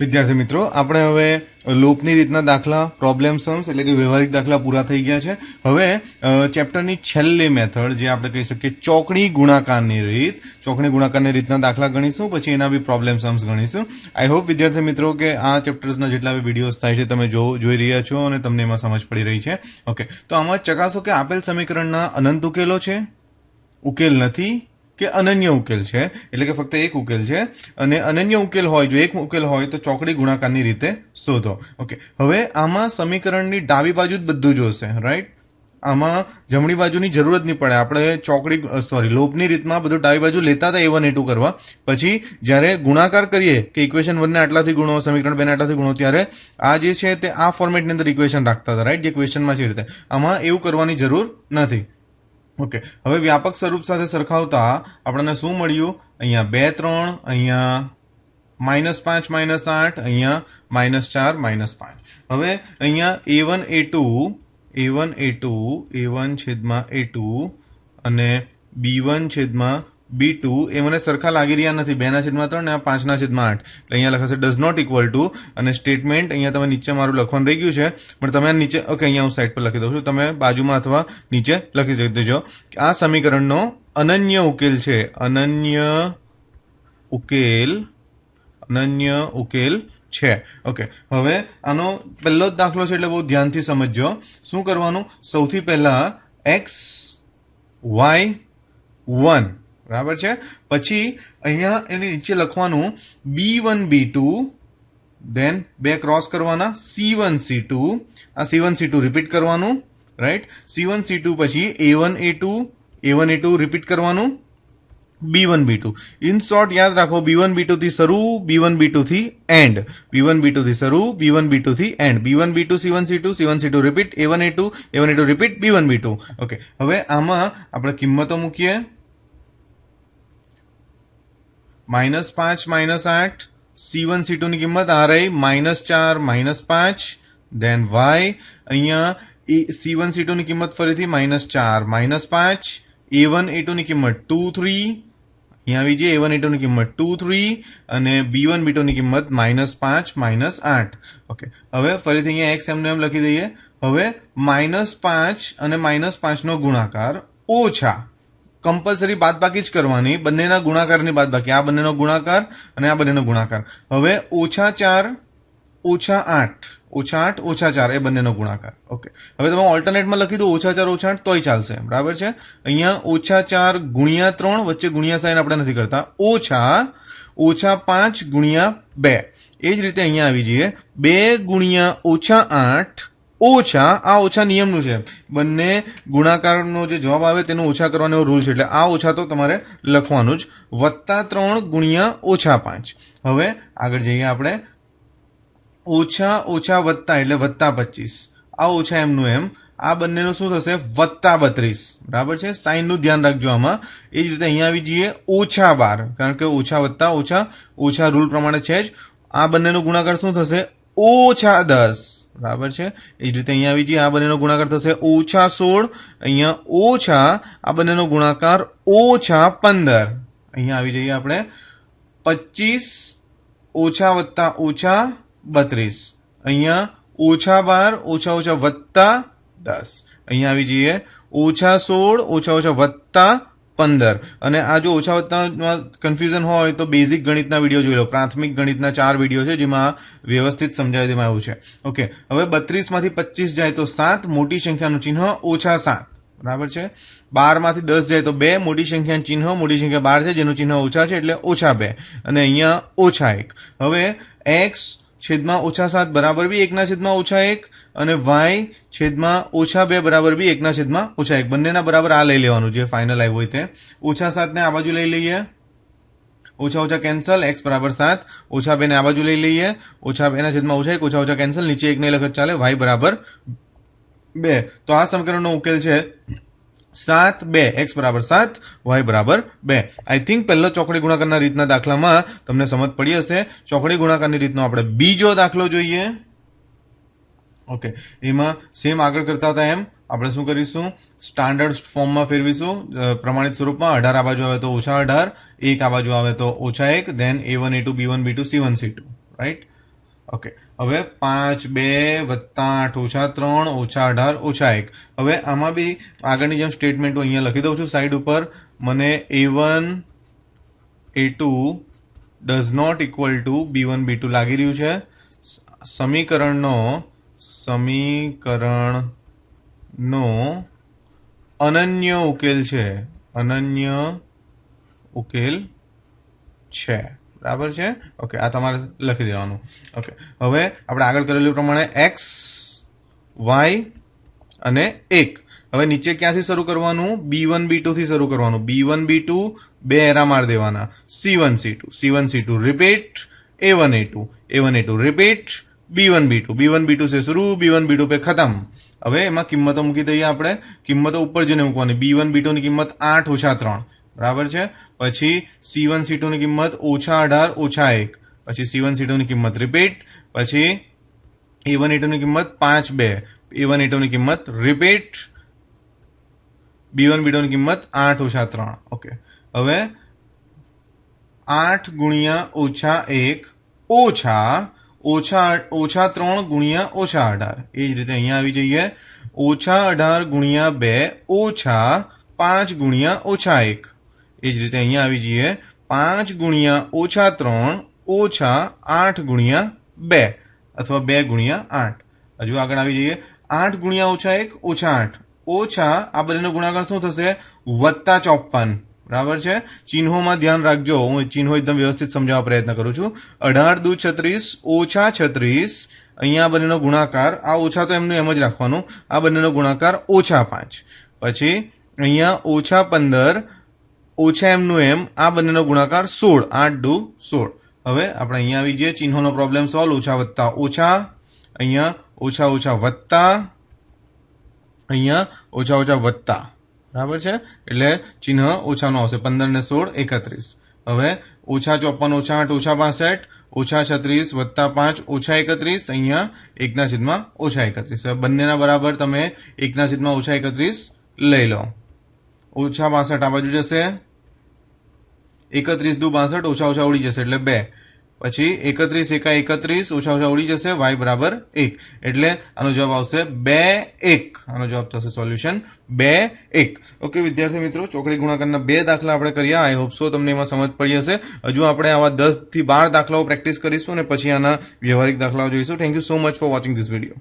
વિદ્યાર્થી મિત્રો, આપણે હવે લૂપની રીતના દાખલા પ્રોબ્લેમ સમ્સ એટલે કે વ્યવહારિક દાખલા પૂરા થઈ ગયા છે. હવે ચેપ્ટરની છેલ્લી મેથડ જે આપણે કહી શકીએ ચોકડી ગુણાકારની રીત, ચોકડી ગુણાકારની રીતના દાખલા ગણીશું, પછી એના બી પ્રોબ્લેમ સમ્સ ગણીશું. આઈ હોપ વિદ્યાર્થી મિત્રો, કે આ ચેપ્ટર્સના જેટલા બી વિડીયોઝ થાય છે, તમે જો, જોઈ રહ્યા છો અને તમને એમાં સમજ પડી રહી છે. ઓકે તો આમાં ચકાસો કે આપેલ સમીકરણના અનંત ઉકેલો છે? ઉકેલ નથી. કે અનન્ય ઉકેલ છે. એટલે કે ફક્ત એક ઉકેલ છે. અને અનન્ય ઉકેલ હોય, જો એક ઉકેલ હોય, તો ચોકડી ગુણાકારની રીતે શોધો. ઓકે. હવે આમાં સમીકરણની ડાબી બાજુ જ બધું જોશે રાઈટ આમાં જમણી બાજુની જરૂરત નહીં પડે. આપણે ચોકડી સોરી લોપની રીતમાં બધું ડાબી બાજુ લેતા હતા એ વન એ ટુ કરવા. પછી જ્યારે ગુણાકાર કરીએ કે ઇક્વેશન વનને આટલાથી ગુણો, સમીકરણ બેને આટલાથી ગુણો, ત્યારે આ જે છે તે આ ફોર્મેટની અંદર ઇક્વેશન રાખતા હતા રાઈટ જે ક્વેશ્ચનમાં છે રીતે. આમાં એવું કરવાની જરૂર નથી. ઓકે. હવે વ્યાપક સ્વરૂપ સાથે સરખાવતા આપણને શું મળ્યું? અહીંયા બે, ત્રણ, અહીંયા માઇનસ પાંચ, માઇનસ આઠ, અહીંયા માઇનસ ચાર, માઇનસ પાંચ. હવે અહીંયા A one, A two, A one, A two, A one છેદમાં એ ટુ અને બી વન છેદમાં બી ટુ એ મને સરખા લાગી રહ્યા નથી. બેના છેદમાં ત્રણ ને આ પાંચના છેદમાં આઠ. એટલે અહીંયા લખાશે ડઝ નોટ ઇક્વલ ટુ અને સ્ટેટમેન્ટ અહીંયા તમે નીચે મારું લખવાનું રહી ગયું છે. પણ તમે નીચે ઓકે અહીંયા હું સાઈડ પર લખી દઉં છું. તમે બાજુમાં અથવા નીચે લખી દેજો. આ સમીકરણનો અનન્ય ઉકેલ છે. અનન્ય ઉકેલ અનન્ય ઉકેલ છે. ઓકે હવે આનો પહેલો જ દાખલો છે એટલે બહુ ધ્યાનથી સમજજો. શું કરવાનું? સૌથી પહેલાં એક્સ વાય વન બરાબર છે? પછી અહીંયા એની નીચે લખવાનું B one B two then બે ક્રોસ કરવાના સી વન સી ટુ આ C one C two repeat કરવાનું right C one C two પછી A one A two A one A two repeat કરવાનું. B one B two in short યાદ રાખો B one B ટુથી શરૂ B one B ટુથી end B one B ટુથી શરૂ B one B ટુથી end B one B two C one C two C one C two repeat A one A two A one A two repeat B one B two okay હવે આમાં આપણે કિંમતો મૂકીએ. Minus પાંચ minus આઠ C one C ટુની કિંમત આ રહી માઇનસ ચાર માઇનસ પાંચ દેન વાય અહીંયા એ સી વન સી ટુની કિંમત ફરીથી માઇનસ ચાર માઇનસ પાંચ એ વન એ ટુની કિંમત ટુ થ્રી અહીંયા આવી જઈએ એ વન એ ટુની કિંમત ટુ થ્રી અને બી વન બી ટુની કિંમત માઇનસ પાંચ માઇનસ આઠ ઓકે હવે ફરીથી અહીંયા એક્સ એમને એમ લખી દઈએ હવે માઇનસ પાંચ અને માઇનસ પાંચનો ગુણાકાર ઓછા કમ્પલસરી બાદબાકી જ કરવાની, બંનેના ગુણાકારની બાદબાકી. આ બંનેનો ગુણાકાર અને આ બંનેનો ગુણાકાર. હવે ઓછા ચાર, ઓછા આઠ. ઓછા આઠ, ઓછા ચાર, એ બંનેનો ગુણાકાર. ઓકે હવે તમે ઓલ્ટરનેટમાં લખી દો, ઓછા ચાર, ઓછા આઠ, તોય ચાલશે બરાબર છે? અહીંયા ઓછા ચાર ગુણ્યા ત્રણ વચ્ચે ગુણ્યા સાઈન આપણે નથી કરતા. ઓછા ઓછા પાંચ ગુણ્યા બે. એ જ રીતે અહીંયા આવી જઈએ. બે ગુણ્યા ઓછા આઠ ઓછા, આ ઓછા નિયમનું છે. બંને ગુણાકારનો જે જવાબ આવે તેનો ઓછા કરવાનો રૂલ છે. એટલે આ ઓછા તો તમારે લખવાનું જ. વત્તા ત્રણ ગુણ્યા ઓછા પાંચ. હવે આગળ જઈએ આપણે. ઓછા ઓછા વત્તા એટલે વત્તા પચીસ. આ ઓછા એમનું એમ. આ બંનેનું શું થશે? વત્તા બત્રીસ. બરાબર છે? સાઇનનું ધ્યાન રાખજો આમાં. એ જ રીતે અહીંયા આવી જઈએ. ઓછા બાર. કારણ કે ઓછા વત્તા, ઓછા ઓછા રૂલ પ્રમાણે છે જ. આ બંનેનો ગુણાકાર શું થશે? ઓછા દસ. બરાબર છે? એ જ રીતે અહીંયા આવી જઈએ. આ બંનેનો ગુણાકાર થશે ઓછા સોળ. અહીંયા ઓછા, આ બંનેનો ગુણાકાર ઓછા પંદર. અહીંયા આવી જઈએ આપણે. પચીસ ઓછા વત્તા ઓછા બત્રીસ. અહીંયા ઓછા બાર, ઓછા ઓછા વત્તા દસ. અહીંયા આવી જઈએ. ઓછા સોળ, ઓછા ઓછા વત્તા પંદર. અને આ જો ઓછા વત્તામાં કન્ફ્યુઝન હોય તો બેઝિક ગણિતના વીડિયો જોઈ લો. પ્રાથમિક ગણિતના ચાર વીડિયો છે જેમાં વ્યવસ્થિત સમજાવી દેવામાં આવ્યું છે. ઓકે હવે બત્રીસમાંથી પચીસ જાય તો સાત, મોટી સંખ્યાનું ચિહ્ન ઓછા સાત. બરાબર છે? બારમાંથી દસ જાય તો બે, મોટી સંખ્યા ચિહ્ન, મોટી સંખ્યા બાર છે, જેનું ચિહ્ન ઓછા છે એટલે ઓછા બે. અને અહીંયા ઓછા એક. હવે એક્સ છેદમાં ઓછા સાત બરાબર બી એકના છેદમાં ઓછા એક અને વાય છેદમાં ઓછા બે બરાબર બી એકના છેદમાં ઓછા એક. બંનેના બરાબર આ લઈ લેવાનું જે ફાઇનલ આવ્યું હોય તે. ઓછા સાતને આ બાજુ લઈ લઈએ. ઓછા ઓછા કેન્સલ એક્સ બરાબર સાત. ઓછા બેને આ બાજુ લઈ લઈએ. ઓછા બેના છેદમાં ઓછા એક, ઓછા ઓછા કેન્સલ નીચે એક નહીં લખત ચાલે વાય બરાબર બે. તો આ સમીકરણનો ઉકેલ છે સાત, બે. એક્સ બરાબર સાત, વાય બરાબર બે. આઈ થિંક પહેલો ચોકડી ગુણાકારના રીતના દાખલામાં તમને સમજ પડી હશે. ચોકડી ગુણાકારની રીતનો આપણે બીજો દાખલો જોઈએ. ઓકે એમાં સેમ આગળ કરતા હતા એમ. આપણે શું કરીશું? સ્ટાન્ડર્ડ ફોર્મમાં ફેરવીશું. પ્રમાણિત સ્વરૂપમાં અઢાર આ બાજુ આવે તો ઓછા અઢાર, એક આ બાજુ આવે તો ઓછા એક then A one A two B one B two C one C two right okay હવે પાંચ, બે, વત્તા આઠ, ઓછા ત્રણ, ઓછા અઢાર, ઓછા એક. હવે આમાં બી આગળની જેમ સ્ટેટમેન્ટ હું અહીંયા લખી દઉં છું સાઈડ ઉપર. મને A one A two does not equal to B one B two લાગી રહ્યું છે. સમીકરણનો સમીકરણનો અનન્ય ઉકેલ છે. અનન્ય ઉકેલ છે. બરાબર છે? ઓકે, આ તમારે લખી દેવાનું. ઓકે, હવે આપણે આગળ કરેલું પ્રમાણે એક્સ વાય અને એક. હવે નીચે ક્યાંથી શરૂ કરવાનું? બી વન બી ટુથી શરૂ કરવાનું. બી વન બી ટુ બે એરા માર દેવાના. C one C two C one C two repeat A one A two A one A two repeat B one B two B one B two છે શરૂ. B one B two પે ખતમ. હવે એમાં કિંમતો મૂકી દઈએ આપણે. કિંમતો ઉપર જઈને મૂકવાની. બી વન બી ટુની કિંમત આઠ ઓછા ત્રણ. બરાબર છે? પછી સી વન સી ટુની કિંમત ઓછા અઢાર, ઓછા એક. પછી સી વન સી ટુની કિંમત રિપીટ પછી એ વન એ કિંમત પાંચ, બે. એ વન એ કિંમત રિપીટ બી વન બી ટુની કિંમત આઠ, ઓછા ત્રણ. ઓકે હવે આઠ ગુણ્યા ઓછા એક, ઓછા ઓછા ઓછા ત્રણ ગુણ્યા ઓછા અઢાર. એ જ રીતે અહીંયા આવી જઈએ. ઓછા અઢાર ગુણ્યા બે, ઓછા પાંચ ગુણ્યા ઓછા એક. એ જ રીતે અહીંયા આવી જઈએ. પાંચ ગુણ્યા ઓછા ત્રણ, ઓછા આઠ ગુણ્યા બે અથવા બે ગુણ્યા આઠ. હજુ આગળ આવી જઈએ. આઠ ગુણ્યા ઓછા એક, ઓછા આઠ. ઓછા, આ બંનેનો ગુણાકાર શું થશે? વત્તા ચોપન બરાબર છે? ચિહ્નોમાં ધ્યાન રાખજો. હું ચિહ્નો એકદમ વ્યવસ્થિત સમજાવવા પ્રયત્ન કરું છું. અઢાર દુ છત્રીસ, ઓછા છત્રીસ. અહીંયા આ બંનેનો ગુણાકાર, આ ઓછા તો એમનું એમ જ રાખવાનું. આ બંનેનો ગુણાકાર ઓછા પાંચ. પછી અહીંયા ઓછા પંદર ઓછા એમનું એમ. આ બંનેનો ગુણાકાર સોળ. આઠ દુ સોળ. હવે આપણે અહીંયા આવી જઈએ. ચિહ્નોનો પ્રોબ્લેમ સોલ્વ ઓછા વત્તા ઓછા. અહીંયા ઓછા ઓછા વત્તા. અહીંયા ઓછા ઓછા વત્તા. બરાબર છે? એટલે ચિહ્ન ઓછાનો આવશે. પંદર ને સોળ, એકત્રીસ. હવે ઓછા ચોપન ઓછા આઠ, ઓછા પાસઠ, ઓછા છત્રીસ, વત્તા પાંચ, ઓછા એકત્રીસ. અહીંયા એકના છેદમાં ઓછા એકત્રીસ. હવે બંનેના બરાબર તમે એકના છેદમાં ઓછા એકત્રીસ લઈ લો. ઓછા પાસઠ આ બાજુ જશે. એકત્રીસ દુ બાસઠ, ઓછા ઓછા ઉડી જશે, એટલે બે. પછી એકત્રીસ એકા એકત્રીસ, ઓછા ઓછા ઉડી જશે, વાય બરાબર એક. એટલે આનો જવાબ આવશે બે એક. આનો જવાબ થશે સોલ્યુશન બે એક. ઓકે વિદ્યાર્થી મિત્રો, ચોકડી ગુણાકારના બે દાખલા આપણે કર્યા. આઈ હોપ સો તમને એમાં સમજ પડી હશે. હજુ આપણે આવા દસથી બાર દાખલાઓ પ્રેક્ટિસ કરીશું અને પછી આના વ્યવહારિક દાખલાઓ જોઈશું. Thank you so much for watching this video